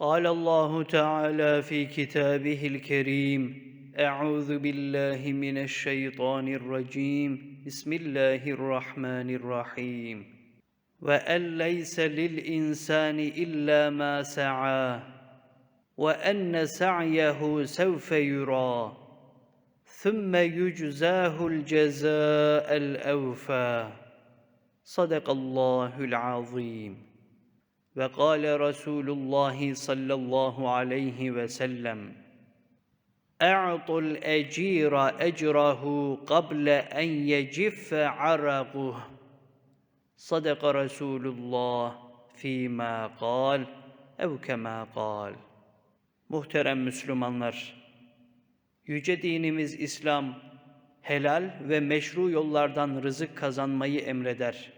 قال الله تعالى في كتابه الكريم أعوذ بالله من الشيطان الرجيم. بسم الله الرحمن الرحيم. وأن ليس للإنسان إلا ما سعى وأن سعيه سوف يرى ثم يجزاه الجزاء الأوفى. صدق الله العظيم. وقال رسول الله صلى الله عليه وسلم اعطوا الاجير اجره قبل ان يجف عرقه صدق رسول الله فيما قال ev kema قال Muhterem Müslümanlar, Yüce dinimiz İslam, helal ve meşru yollardan rızık kazanmayı emreder.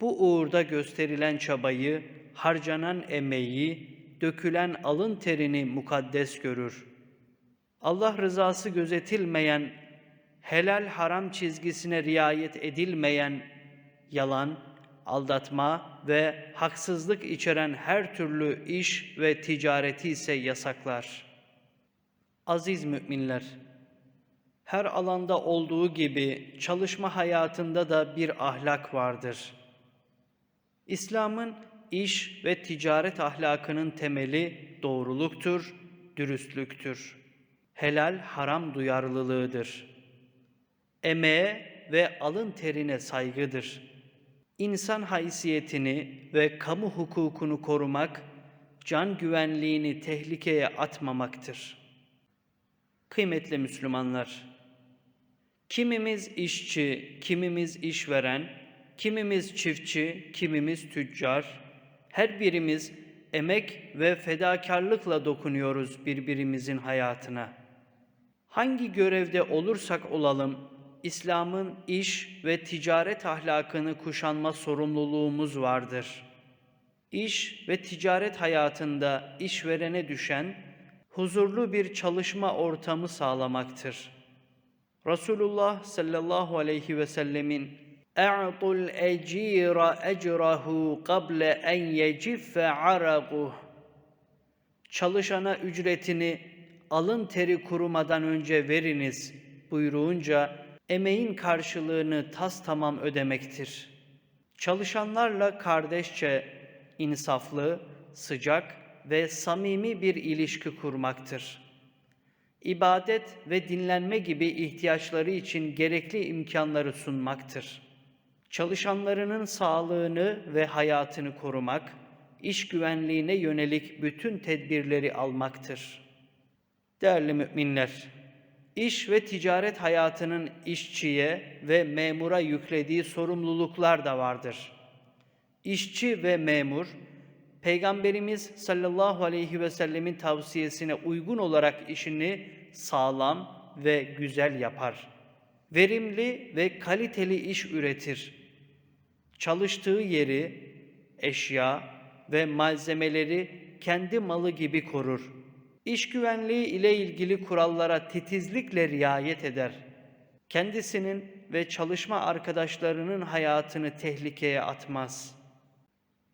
Bu uğurda gösterilen çabayı, harcanan emeği, dökülen alın terini mukaddes görür. Allah rızası gözetilmeyen, helal haram çizgisine riayet edilmeyen, yalan, aldatma ve haksızlık içeren her türlü iş ve ticareti ise yasaklar. Aziz müminler, her alanda olduğu gibi çalışma hayatında da bir ahlak vardır. İslam'ın iş ve ticaret ahlakının temeli doğruluktur, dürüstlüktür. Helal haram duyarlılığıdır. Emeğe ve alın terine saygıdır. İnsan haysiyetini ve kamu hukukunu korumak, can güvenliğini tehlikeye atmamaktır. Kıymetli Müslümanlar, kimimiz işçi, kimimiz işveren, kimimiz çiftçi, kimimiz tüccar, her birimiz emek ve fedakarlıkla dokunuyoruz birbirimizin hayatına. Hangi görevde olursak olalım, İslam'ın iş ve ticaret ahlakını kuşanma sorumluluğumuz vardır. İş ve ticaret hayatında işverene düşen huzurlu bir çalışma ortamı sağlamaktır. Resulullah sallallahu aleyhi ve sellemin اَعْطُ الْاَج۪يرَ اَجْرَهُ قَبْلَ اَنْ يَجِفَّ عَرَقُهُ Çalışana ücretini alın teri kurumadan önce veriniz buyruğunca emeğin karşılığını tas tamam ödemektir. Çalışanlarla kardeşçe, insaflı, sıcak ve samimi bir ilişki kurmaktır. İbadet ve dinlenme gibi ihtiyaçları için gerekli imkanları sunmaktır. Çalışanlarının sağlığını ve hayatını korumak, iş güvenliğine yönelik bütün tedbirleri almaktır. Değerli müminler, İş ve ticaret hayatının işçiye ve memura yüklediği sorumluluklar da vardır. İşçi ve memur, Peygamberimiz sallallahu aleyhi ve sellemin tavsiyesine uygun olarak işini sağlam ve güzel yapar. Verimli ve kaliteli iş üretir. Çalıştığı yeri, eşya ve malzemeleri kendi malı gibi korur İş güvenliği ile ilgili kurallara titizlikle riayet eder. Kendisinin ve çalışma arkadaşlarının hayatını tehlikeye atmaz.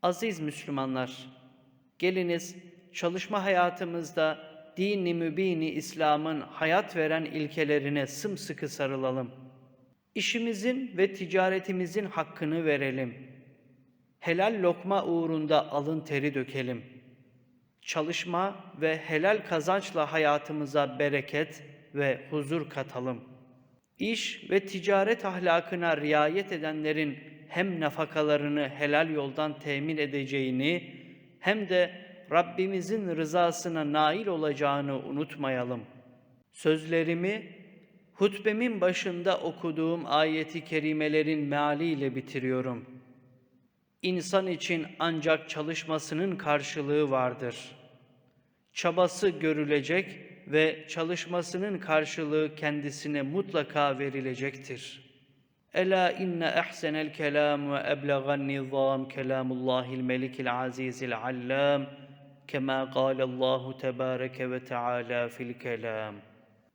Aziz Müslümanlar, geliniz çalışma hayatımızda dini mübini İslam'ın hayat veren ilkelerine sımsıkı sarılalım. İşimizin ve ticaretimizin hakkını verelim. Helal lokma uğrunda alın teri dökelim.'' çalışma ve helal kazançla hayatımıza bereket ve huzur katalım. İş ve ticaret ahlakına riayet edenlerin hem nafakalarını helal yoldan temin edeceğini hem de Rabbimizin rızasına nail olacağını unutmayalım. Sözlerimi hutbemin başında okuduğum ayeti kerimelerin mealiyle bitiriyorum. İnsan için ancak çalışmasının karşılığı vardır.'' çabası görülecek ve çalışmasının karşılığı kendisine mutlaka verilecektir. Ela inne ahsenel kelam ve eblegan nizam kelamullahil melikil azizil allam kema Allahu tebareke ve teala fil kelam.